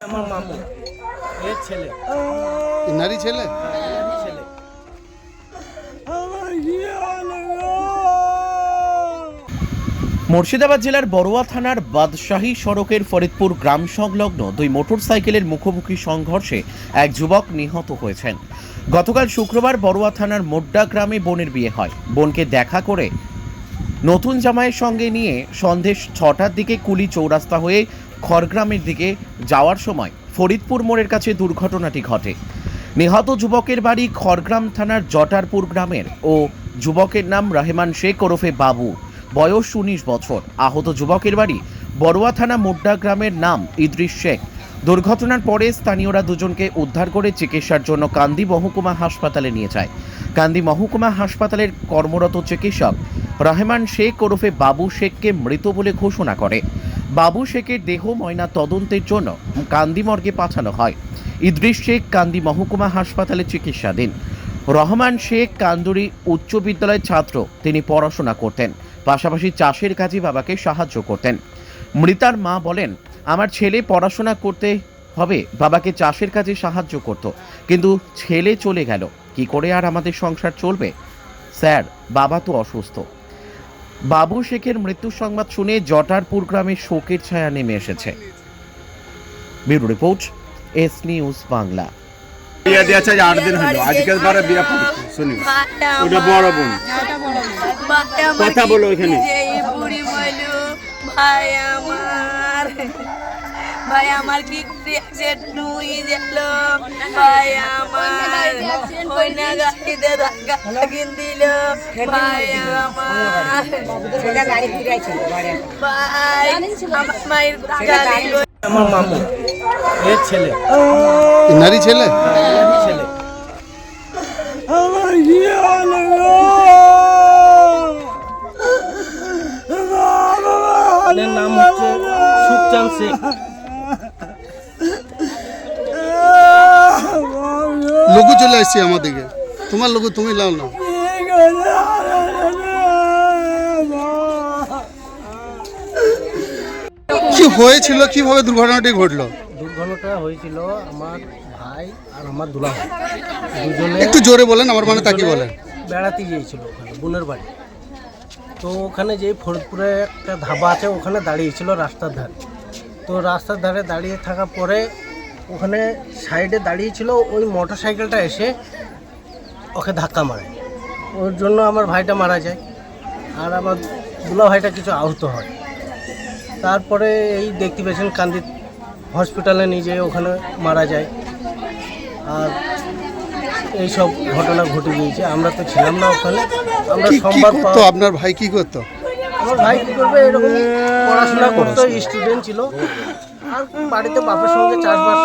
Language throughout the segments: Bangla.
আমার মামু। এর ছেলে। ইনারি ছেলে? ছেলে। মুর্শিদাবাদ জেলার বড়ুয়া থানার বাদশাহী সড়কের ফরিদপুর গ্রাম সংলগ্ন দুই মোটরসাইকেলের মুখোমুখি সংঘর্ষে এক যুবক নিহত হয়েছেন। গতকাল শুক্রবার বড়ুয়া থানার মোড্ডা গ্রামে বোনের বিয়ে হয়। বোনকে দেখা করে নতুন জামাইয়ের সঙ্গে নিয়ে সন্ধ্যে ছটার দিকে কুলি চৌরাস্তা হয়ে খড়গ্রামের দিকে যাওয়ার সময় ফরিদপুর মোড়ের কাছে দুর্ঘটনাটি ঘটে। নিহত যুবকের বাড়ি খড়গ্রাম থানার জটারপুর গ্রামের ও যুবকের নাম রহমান শেখ ওরফে বাবু। বয়স উনিশ বছর। আহত যুবকের বাড়ি বড়ুয়া থানা মুড্ডা গ্রামের নাম ইদ্রিস শেখ। দুর্ঘটনার পরে স্থানীয়রা দুজনকে উদ্ধার করে চিকিৎসার জন্য কান্দি মহকুমা হাসপাতালে নিয়ে যায়। কান্দি মহকুমা হাসপাতালের কর্মরত চিকিৎসক রহমান শেখ ওরফে বাবু শেখকে মৃত বলে ঘোষণা করে। বাবু শেখের দেহ, ময়না তদন্তের জন্য কান্দি মর্গে পাঠানো হয়। ইদ্রিস শেখ কান্দি মহকুমা হাসপাতালে চিকিৎসাধীন। রহমান শেখ কান্দুরি উচ্চ বিদ্যালয়ের ছাত্র। তিনি পড়াশোনা করতেন। পাশাপাশি চাষের কাজে বাবাকে সাহায্য করতেন। মৃতার মা বলেন, আমার ছেলে পড়াশোনা করতে হবে, বাবাকে চাষের কাজে সাহায্য করত। কিন্তু ছেলে চলে গেল। কি করে আর আমাদের সংসার চলবে? স্যার, বাবা তো অসুস্থ। বাবু শেখের মৃত্যু সংবাদ শুনে জটারপুর গ্রামে শোকের ছায়া নেমে এসেছে। Bureau report S news Bangla. বিয়ে দিয়েছে আট দিন হলো। আজকে বারে বিয়ে শুনি। ওটা বড় বোন। কথা বলো ওইখানে। ভাই আমার ভাই আমার কি নুই গেল ভাই আমার ওই না গাড়িতে ধাক্কা লাগিয়ে দিল। ভাই আমার ভাই আমার মায়ের গাড়ি আমার মামু। এর ছেলে। ইনারি ছেলে? নাম হচ্ছে সুখচান শেখ। লঘু চলে আসছে আমাদেরকে তোমার লঘু তুমি লাও না। কি হয়েছিল? কীভাবে দুর্ঘটনাটি ঘটলো? দুর্ঘটনাটা হয়েছিল আমার ভাই আর আমার দুলা দুজনে একটু জোরে বলেন আমার মানে তাকে বলেন। বেড়াতে গিয়েছিল ওখানে বোনের বাড়ি। তো ওখানে যে ফরিদপুরে একটা ধাবা আছে ওখানে দাঁড়িয়েছিল রাস্তার ধারে। তো রাস্তার ধারে দাঁড়িয়ে থাকার পরে ওখানে সাইডে দাঁড়িয়েছিল ওই মোটর সাইকেলটা এসে ওকে ধাক্কা মারে। ওর জন্য আমার ভাইটা মারা যায় আর আমার দুলা ভাইটা কিছু আহত হয়। তারপরে এই দেখতে পেয়েছেন কান্দি হসপিটালে নিয়ে যেয়ে ওখানে মারা যায়। আর এই সব ঘটনা ঘটে গিয়েছে। আমরা তো ছিলাম না ওখানে। আমরা পাওয়া- আপনার ভাই? কি করতো? আমার ভাই কি করবে? এরকম পড়াশোনা করতো স্টুডেন্ট ছিল। আর বাড়িতে বাপের সঙ্গে চাষবাস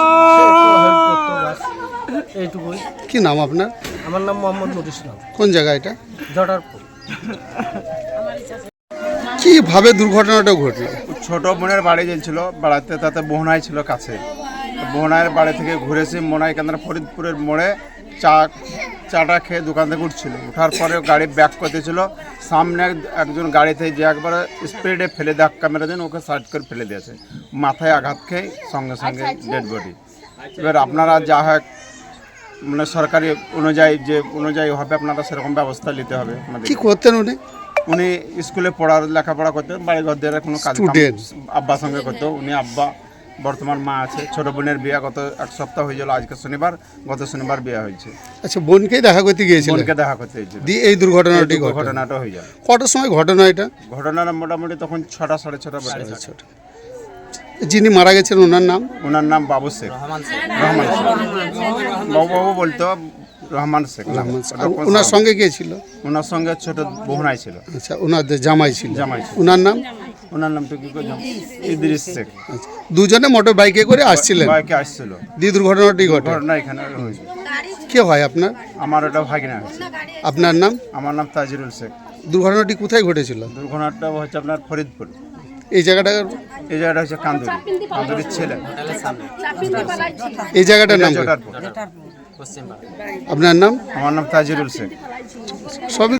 হেল্প করতো বাস। এইটুকুই। কি নাম আপনার? আমার নাম মোহাম্মদ নুর ইসলাম কোন জায়গা এটা? জটারপুর। কীভাবে দুর্ঘটনাটা ঘটলো? ছোট বোনের বাড়ি গেছিল বেড়াতে তাতে মোহনাই ছিল কাছে। তো মোহনাইয়ের বাড়ি থেকে ঘুরেছি। মোহনাই কেন্দ্র ফরিদপুরের মোড়ে চা চাটা খেয়ে দোকান থেকে উঠছিল। ওঠার পরে গাড়ি ব্যাক করতেছিল। সামনে একজন গাড়িতে যে একবারে স্পিডে ফেলে ধাক্কা মেরে দেন ওকে সার্চ করে ফেলে দিয়েছে। মাথায় আঘাত খেয়ে সঙ্গে সঙ্গে ডেড বডি এবার আপনারা যা হয় মানে সরকারি অনুযায়ী যে অনুযায়ী হবে আপনারা সেরকম ব্যবস্থা নিতে হবে কি করতেন উনি? উনি স্কুলে পড়ার লেখাপড়া করতেন বাড়ি ঘর দিয়ে কোনো কাজ আব্বার সঙ্গে করতো। উনি আব্বা বর্তমান মা আছে ছোট বোনের বিয়ে গত এক সপ্তাহ হয়ে গেল আজকে শনিবার গত শনিবার বিয়ে হয়েছে। আচ্ছা বোনকেই দেখা করতে গিয়েছিলেন বোনকে দেখা করতে হয়েছিল দিয়ে এই দুর্ঘটনাটি ঘটনাটা হয়ে যায় কটার সময় ঘটনা এটা? ঘটনাটা মোটামুটি তখন ছটা সাড়ে ছটা বাজে। যিনি মারা গেছেন ওনার নাম? ওনার নাম বাবু শেখ। রহমান শেখ। বাবু বাবু বলতো রহমান শেখ। ওনার সঙ্গে কে ছিল? ওনার সঙ্গে ছোট বহুনাই ছিল। আচ্ছা ওনার জামাই ছিল। জামাই ওনার নাম? ওনার নাম তো কি করে জানো? ইদ্রিস শেখ। আচ্ছা। দুজনে মোটর বাইকে করে আসছিলেন? বাইকে আসছিল। দিয়ে দুর্ঘটনাটি ঘটে? ঘটনা এখানে হয়েছে। কে হয় আপনার? আমার ওটা ভাগিনা আপনার নাম? আমার নাম তাজিরুল শেখ। দুর্ঘটনাটি কোথায় ঘটেছিল? দুর্ঘটনাটা হচ্ছে আপনার ফরিদপুর। এই জায়গাটা? এই জায়গাটা হচ্ছে কান্দুরি। কান্দুরির ছেলে। এই জায়গাটার নাম? আপনার নাম? আমার নাম তাজিরুল শেখ। সবই